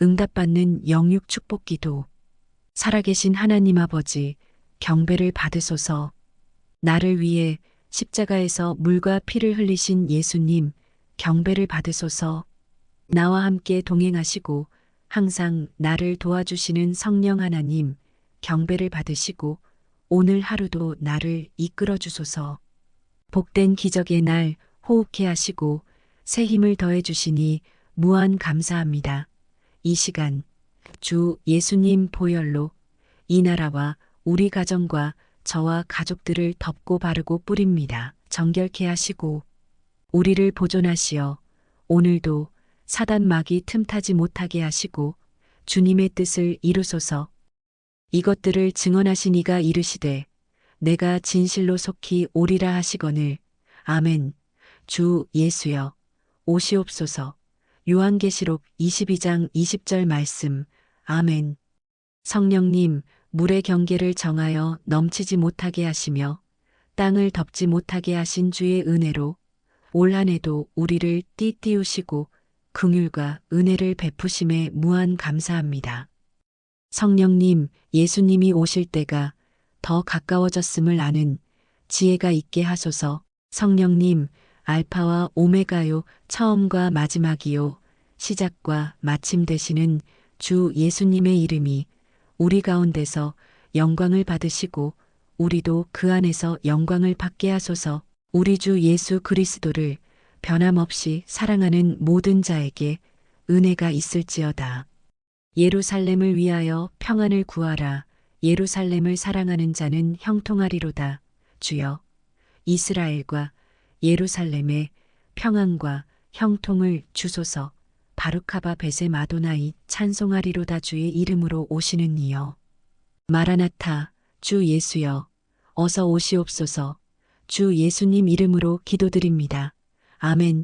응답받는 영육 축복 기도. 살아계신 하나님 아버지, 경배를 받으소서. 나를 위해 십자가에서 물과 피를 흘리신 예수님, 경배를 받으소서. 나와 함께 동행하시고 항상 나를 도와주시는 성령 하나님, 경배를 받으시고 오늘 하루도 나를 이끌어 주소서. 복된 기적의 날 호흡케 하시고 새 힘을 더해 주시니 무한 감사합니다. 이 시간 주 예수님 보혈로 이 나라와 우리 가정과 저와 가족들을 덮고 바르고 뿌립니다. 정결케 하시고 우리를 보존하시어 오늘도 사단 막이 틈타지 못하게 하시고 주님의 뜻을 이루소서. 이것들을 증언하신 이가 이르시되 내가 진실로 속히 오리라 하시거늘 아멘. 주 예수여 오시옵소서. 요한계시록 22장 20절 말씀. 아멘. 성령님, 물의 경계를 정하여 넘치지 못하게 하시며 땅을 덮지 못하게 하신 주의 은혜로 올 한해도 우리를 띠띠우시고 긍휼과 은혜를 베푸심에 무한 감사합니다. 성령님, 예수님이 오실 때가 더 가까워졌음을 아는 지혜가 있게 하소서. 성령님, 알파와 오메가요, 처음과 마지막이요, 시작과 마침 되시는 주 예수님의 이름이 우리 가운데서 영광을 받으시고 우리도 그 안에서 영광을 받게 하소서 우리 주 예수 그리스도를 변함없이 사랑하는 모든 자에게 은혜가 있을지어다. 예루살렘을 위하여 평안을 구하라. 예루살렘을 사랑하는 자는 형통하리로다. 주여, 이스라엘과 예루살렘에 평안과 형통을 주소서. 바루카바 베세 마도나이 찬송하리로다 주의 이름으로 오시는 이여. 마라나타 주 예수여 어서 오시옵소서. 주 예수님 이름으로 기도드립니다. 아멘.